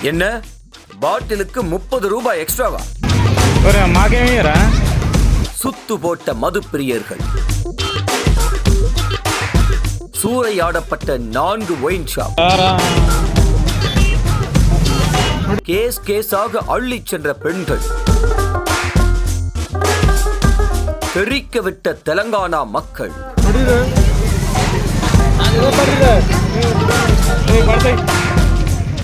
என்ன? பாட்டிலுக்கு முப்பது ரூபாய் எக்ஸ்ட்ராவா? ஒரு மகன் சுத்து போட்ட மது பிரியர்கள் சூறையாடப்பட்ட நான்கு ஒயின் ஷாப். கேஸ் கேஸாக அள்ளிச் சென்ற பெண்கள். தெறிக்க விட்ட தெலங்கானா மக்கள்.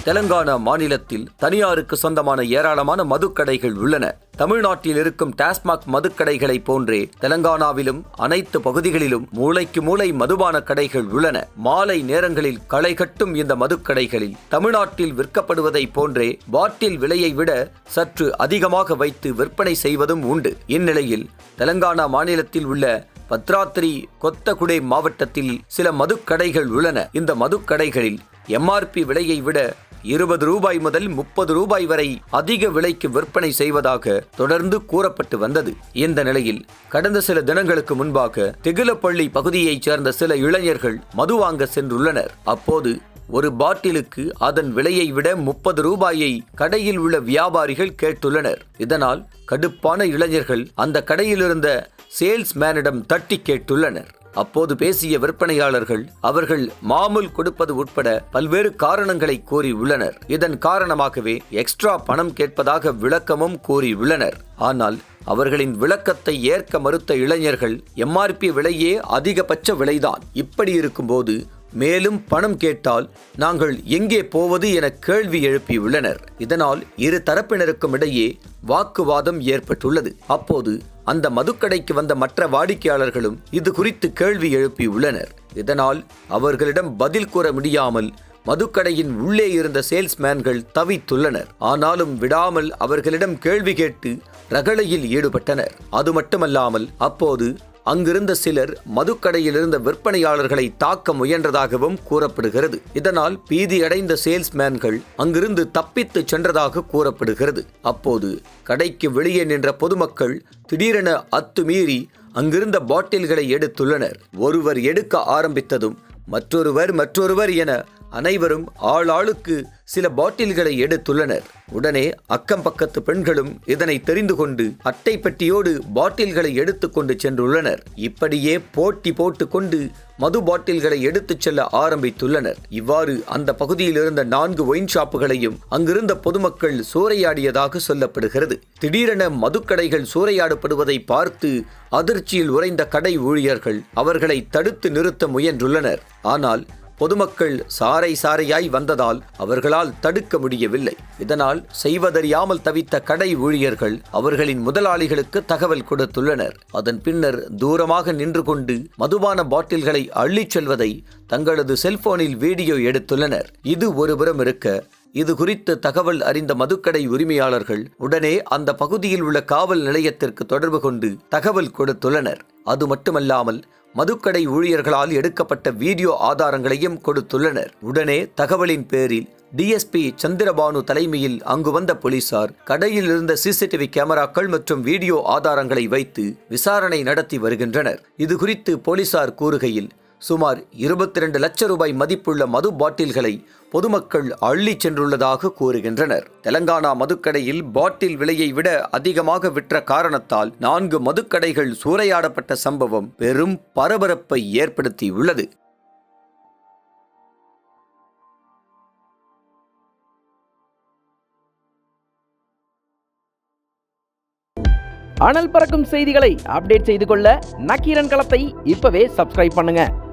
தெலங்கானா மாநிலத்தில் தனியாருக்கு சொந்தமான ஏராளமான மதுக்கடைகள் உள்ளன. தமிழ்நாட்டில் இருக்கும் டாஸ்மாக் மதுக்கடைகளை போன்றே தெலங்கானாவிலும் அனைத்து பகுதிகளிலும் மூளைக்கு மூளை மதுபான கடைகள் உள்ளன. மாலை நேரங்களில் களை கட்டும் இந்த மதுக்கடைகளில் தமிழ்நாட்டில் விற்கப்படுவதைப் போன்றே பாட்டில் விலையை விட சற்று அதிகமாக வைத்து விற்பனை செய்வதும் உண்டு. இந்நிலையில் தெலங்கானா மாநிலத்தில் உள்ள பத்ராத்திரி கொத்தகுடே மாவட்டத்தில் சில மதுக்கடைகள் உள்ளன. இந்த மதுக்கடைகளில் எம்ஆர்பி விலையை விட இருபது ரூபாய் முதல் முப்பது ரூபாய் வரை அதிக விலைக்கு விற்பனை செய்வதாக தொடர்ந்து கூறப்பட்டு வந்தது. இந்த நிலையில் கடந்த சில தினங்களுக்கு முன்பாக திகிலப்பள்ளி பகுதியைச் சேர்ந்த சில இளைஞர்கள் மது வாங்க சென்றுள்ளனர். அப்போது ஒரு பாட்டிலுக்கு அதன் விலையை விட முப்பது ரூபாயை கடையில் உள்ள வியாபாரிகள் கேட்டுள்ளனர். இதனால் கடுப்பான இளைஞர்கள் அந்த கடையிலிருந்த சேல்ஸ்மேனிடம் தட்டி கேட்டுள்ளனர். அப்போது பேசிய விற்பனையாளர்கள் அவர்கள் மாமூல் கொடுப்பது உட்பட பல்வேறு காரணங்களை கூறியுள்ளனர். இதன் காரணமாகவே எக்ஸ்ட்ரா பணம் கேட்பதாக விளக்கமும் கூறியுள்ளனர். ஆனால் அவர்களின் விளக்கத்தை ஏற்க மறுத்த இளைஞர்கள் எம்ஆர்பி விலையே அதிகபட்ச விலைதான். இப்படி இருக்கும்போது மேலும் பணம் கேட்டால் நாங்கள் எங்கே போவது என கேள்வி எழுப்பியுள்ளனர். இதனால் இரு தரப்பினருக்கும் இடையே வாக்குவாதம் ஏற்பட்டுள்ளது. அப்போது அந்த மதுக்கடைக்கு வந்த மற்ற வாடிக்கையாளர்களும் இது குறித்து கேள்வி எழுப்பியுள்ளனர். இதனால் அவர்களிடம் பதில் கூற முடியாமல் மதுக்கடையின் உள்ளே இருந்த சேல்ஸ்மேன்கள் தவித்துள்ளனர். ஆனாலும் விடாமல் அவர்களிடம் கேள்வி கேட்டு ரகளையில் ஈடுபட்டனர். அது மட்டுமல்லாமல் அப்போது அங்கிருந்த சிலர் மதுக்கடையில் இருந்த விற்பனையாளர்களை தாக்க முயன்றதாகவும் கூறப்படுகிறது. இதனால் பீதியடைந்த சேல்ஸ்மேன்கள் அங்கிருந்து தப்பித்து சென்றதாக கூறப்படுகிறது. அப்போது கடைக்கு வெளியே நின்ற பொதுமக்கள் திடீரென அத்துமீறி அங்கிருந்த பாட்டில்களை எடுத்துள்ளனர். ஒருவர் எடுக்க ஆரம்பித்ததும் மற்றொருவர் மற்றொருவர் என அனைவரும் ஆளாளுக்கு சில பாட்டில்களை எடுத்துள்ளனர். உடனே அக்கம் பக்கத்து பெண்களும் இதனை தெரிந்து கொண்டு அட்டை பெட்டியோடு பாட்டில்களை எடுத்துக்கொண்டு சென்றுள்ளனர். இப்படியே போட்டி போட்டுக்கொண்டு மது பாட்டில்களை எடுத்துச் செல்ல ஆரம்பித்துள்ளனர். இவ்வாறு அந்த பகுதியில் இருந்த நான்கு ஒயின் ஷாப்புகளையும் அங்கிருந்த பொதுமக்கள் சூறையாடியதாக சொல்லப்படுகிறது. திடீரென மதுக்கடைகள் சூறையாடப்படுவதை பார்த்து அதிர்ச்சியில் உறைந்த கடை ஊழியர்கள் அவர்களை தடுத்து நிறுத்த முயன்றுள்ளனர். ஆனால் பொதுமக்கள் சாறை சாறையாய் வந்ததால் அவர்களால் தடுக்க முடியவில்லை. இதனால் செய்வதறியாமல் தவித்த கடை ஊழியர்கள் அவர்களின் முதலாளிகளுக்கு தகவல் கொடுத்துள்ளனர். அதன் பின்னர் தூரமாக நின்று கொண்டு மதுபான பாட்டில்களை அள்ளிச் செல்வதை தங்களது செல்போனில் வீடியோ எடுத்துள்ளனர். இது ஒருபுறம் இருக்க இது குறித்து தகவல் அறிந்த மதுக்கடை உரிமையாளர்கள் உடனே அந்த பகுதியில் உள்ள காவல் நிலையத்திற்கு தொடர்பு கொண்டு தகவல் கொடுத்துள்ளனர். அது மட்டுமல்லாமல் மதுக்கடை ஊழியர்களால் எடுக்கப்பட்ட வீடியோ ஆதாரங்களையும் கொடுத்துள்ளனர். உடனே தகவலின் பேரில் டிஎஸ்பி சந்திரபானு தலைமையில் அங்கு வந்த போலீசார் கடையில் இருந்த சிசிடிவி கேமராக்கள் மற்றும் வீடியோ ஆதாரங்களை வைத்து விசாரணை நடத்தி வருகின்றனர். இது குறித்து போலீசார் கூறுகையில் சுமார் இருபத்தி ரெண்டு லட்சம் ரூபாய் மதிப்புள்ள மது பாட்டில்களை பொதுமக்கள் அள்ளிச் சென்றுள்ளதாக கூறுகின்றனர். தெலங்கானா மதுக்கடையில் பாட்டில் விலையை விட அதிகமாக விற்ற காரணத்தால் நான்கு மதுக்கடைகள் சூறையாடப்பட்ட சம்பவம் பெரும் பரபரப்பை ஏற்படுத்தியுள்ளது. அனல் பறக்கும் செய்திகளை அப்டேட் செய்து கொள்ள நக்கீரன் களத்தை இப்பவே சப்ஸ்கிரைப் பண்ணுங்க.